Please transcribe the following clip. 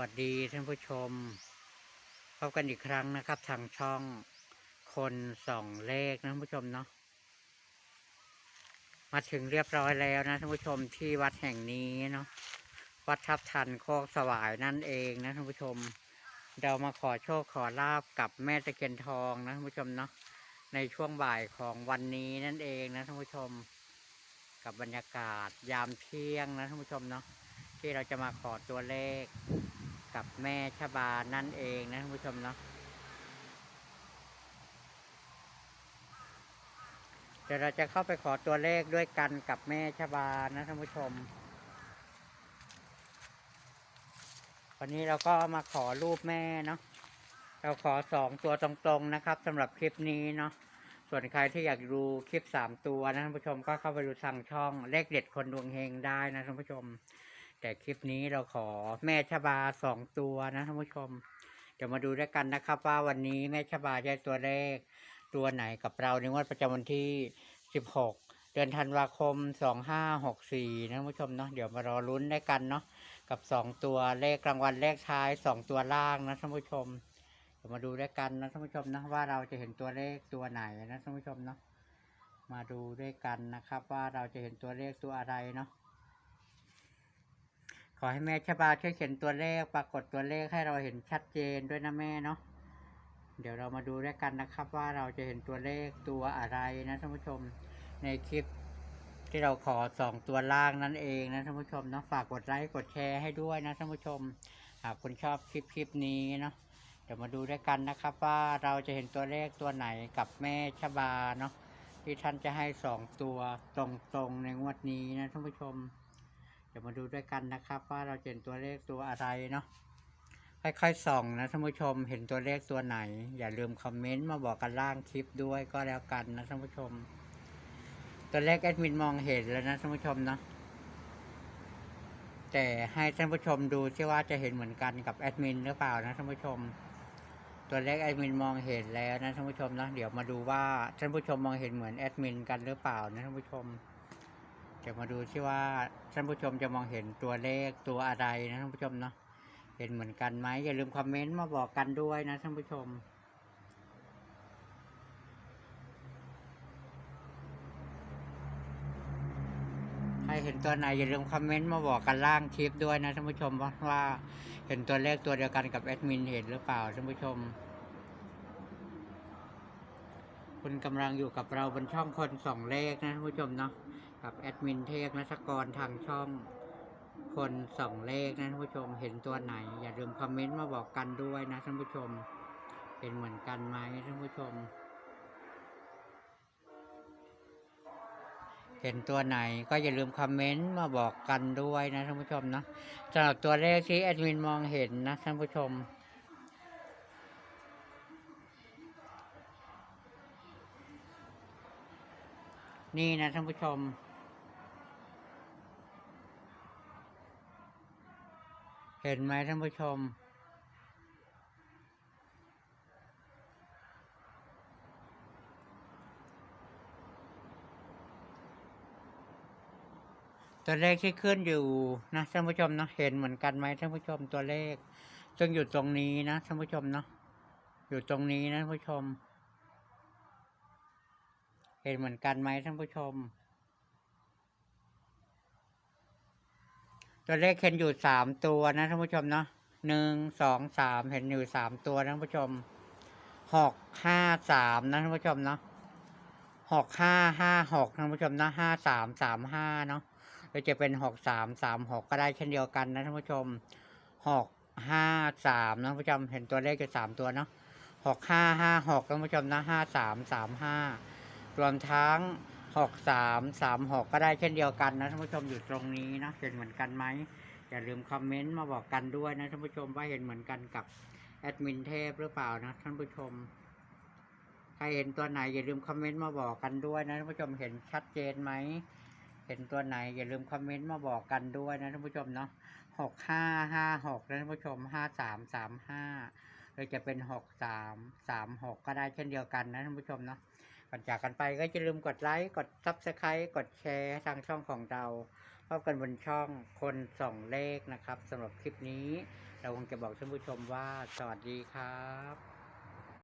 วัสดีท่านผู้ชม พบกันอีกครั้งนะครับ ทางช่องคนส่องเลขนะท่านผู้ชมเนาะมาถึงเรียบร้อยแล้วนะท่านผู้ชมที่วัดแห่งนี้เนาะวัดทับทันโคกสวายนั่นเองนะท่านผู้ชม เรามาขอโชคขอลาบกับแม่ตะเคียนทองนะท่านผู้ชมเนาะในช่วงบ่ายของวันนี้นั่นเองนะท่านผู้ชม กับบรรยากาศยามเที่ยงนะท่านผู้ชมเนาะที่เราจะมาขอตัวเลข กับแม่ชบานั่นเองนะท่านผู้ชมเนาะเดี๋ยวเราจะเข้าไปขอตัวเลขด้วยกันกับแม่ชบานะท่านผู้ชม วันนี้เราก็มาขอรูปแม่เนาะเราขอสองตัวตรงๆนะครับสำหรับคลิปนี้เนาะส่วนใครที่อยากดูคลิปสามตัวนะท่านผู้ชมก็เข้าไปดูทางช่องเลขเด็ดคนดวงเฮงได้นะท่านผู้ชม แต่คลิปนี้เราขอแม่ชบาสองตัวนะท่านผู้ชมเดี๋ยวมาดูด้วยกันนะครับ ว่าวันนี้แม่ชบาจะได้ตัวเลขตัวไหนกับเราในงวดประจำวันที่ 16 เดือนธันวาคม 2564นะท่านผู้ชมเนาะเดี๋ยวมารอลุ้นด้วยกันเนาะกับ 2 ตัวเลขรางวัลเลขท้าย 2 ตัวล่างนะท่านผู้ชมเดี๋ยวมาดูด้วยกันนะท่านผู้ชมนะว่าเราจะเห็นตัวเลขตัวไหนนะท่านผู้ชมเนาะมาดูด้วยกันนะครับ ว่าเราจะเห็นตัวเลขตัวอะไรเนาะ อให้แม่ชบาช่วยเขียนตัวเลขปรากฏตัวเลขให้เราเห็นชัดเจนด้วยนะแม่เนาะเดี๋ยวเรามาดูด้วยกันนะครับ ว่าเราจะเห็นตัวเลขตัวอะไรนะท่านผู้ชมในคลิปที่เราขอสองตัวล่างนั่นเองนะท่านผู้ชมเนาะฝากกดไลค์กดแชร์ให้ด้วยนะท่านผู้ชมหากคุณชอบคลิปคลิปนี้เนาะเดี๋ยวมาดูด้วยกันนะครับว่าเราจะเห็นตัวเลขตัวไหนกับแม่ชบาเนาะที่ท่านจะให้สองตัวตรงๆในงวดนี้นะท่านผู้ชม เดี๋ยวมาดูด้วยกันนะครับ ว่าเราเห็นตัวเลขตัวอะไรเนาะค่อยๆส่องนะท่านผู้ชมเห็นตัวเลขตัวไหน อย่าลืมคอมเมนต์มาบอกกันล่างคลิปด้วยก็แล้วกันนะท่านผู้ชม ตัวเลขแอดมินมองเห็นแล้วนะท่านผู้ชมเนาะแต่ให้ท่านผู้ชมดูที่ว่าจะเห็นเหมือนกันกับแอดมินหรือเปล่านะท่านผู้ชม ตัวเลขแอดมินมองเห็นแล้วนะท่านผู้ชมนะเดี๋ยวมาดูว่าท่านผู้ชมมองเห็นเหมือนแอดมินกันหรือเปล่านะท่านผู้ชม เดี๋ยวมาดูที่ว่าท่านผู้ชมจะมองเห็นตัวเลขตัวอะไรนะท่านผู้ชมเนาะเห็นเหมือนกันไหมอย่าลืมคอมเมนต์มาบอกกันด้วยนะท่านผู้ชมใครเห็นตัวไหนอย่าลืมคอมเมนต์มาบอกกันล่างคลิปด้วยนะท่านผู้ชมว่าวาเห็นตัวเลขตัวเดียวกันกับแอดมินเห็นหรือเปล่าท่านผู้ชมคุณกำลังอยู่กับเราบนช่องคนสองเลขนะท่านผู้ชมเนาะ กับแอดมินเทพนัชกรทางช่องคนส่องเลขนะท่านผู้ชมเห็นตัวไหน อย่าลืมคอมเมนต์มาบอกกันด้วยนะท่านผู้ชมเห็นเหมือนกันไหมท่านผู้ชม เห็นตัวไหนก็อย่าลืมคอมเมนต์มาบอกกันด้วยนะท่านผู้ชมนะสำหรับตัวเลขที่แอดมินมองเห็นนะท่านผู้ชมนี่นะท่านผู้ชม เห็นไหมท่านผู้ชม ตัวเลขที่ขึ้นอยู่นะท่านผู้ชมเนาะเห็นเหมือนกันไหมท่านผู้ชมตัวเลขซึ่งอยู่ตรงนี้นะท่านผู้ชมเนาะอยู่ตรงนี้นะท่านผู้ชม เห็นเหมือนกันไหมท่านผู้ชม ตัวเลขเห็นอยู่สามตัวนะท่านผู้ชมเนาะหนึ่งสองสามเห็นอยู่สามตัวนะท่านผู้ชมหกห้าสามนะท่านผู้ชมเนาะหกห้าห้าหกท่านผู้ชมนะห้าสามสามห้าเนาะหรือจะเป็นหกสามสามหกก็ได้เช่นเดียวกันนะท่านผู้ชมหกห้าสามนะท่านผู้ชมเห็นตัวเลขอยู่สามตัวเนาะหกห้าห้าหกท่านผู้ชมนะห้าสามสามห้ารวมทั้ง หกสามสามหกก็ได้เช่นเดียวกันนะท่านผู้ชมอยู่ตรงนี้นะเห็นเหมือนกันไหมอย่าลืมคอมเมนต์มาบอกกันด้วยนะท่านผู้ชมว่าเห็นเหมือนกันกับแอดมินเทพหรือเปล่านะท่านผู้ชมใครเห็นตัวไหนอย่าลืมคอมเมนต์มาบอกกันด้วยนะท่านผู้ชมเห็นชัดเจนไหมเห็นตัวไหนอย่าลืมคอมเมนต์มาบอกกันด้วยนะท่านผู้ชมเนาะหกห้าห้าหกนะท่านผู้ชมห้าสามสามห้าหรือจะเป็นหกสามสามหกก็ได้เช่นเดียวกันนะท่านผู้ชมเนาะ ก่อนจากกันไปก็อย่าลืมกดไลค์ กดซับสไครต์กดแชร์ทางช่องของเราพบกันบนช่องคนส่องเลขนะครับสำหรับคลิปนี้ เราคงจะบอกท่านผู้ชมว่า สวัสดีครับ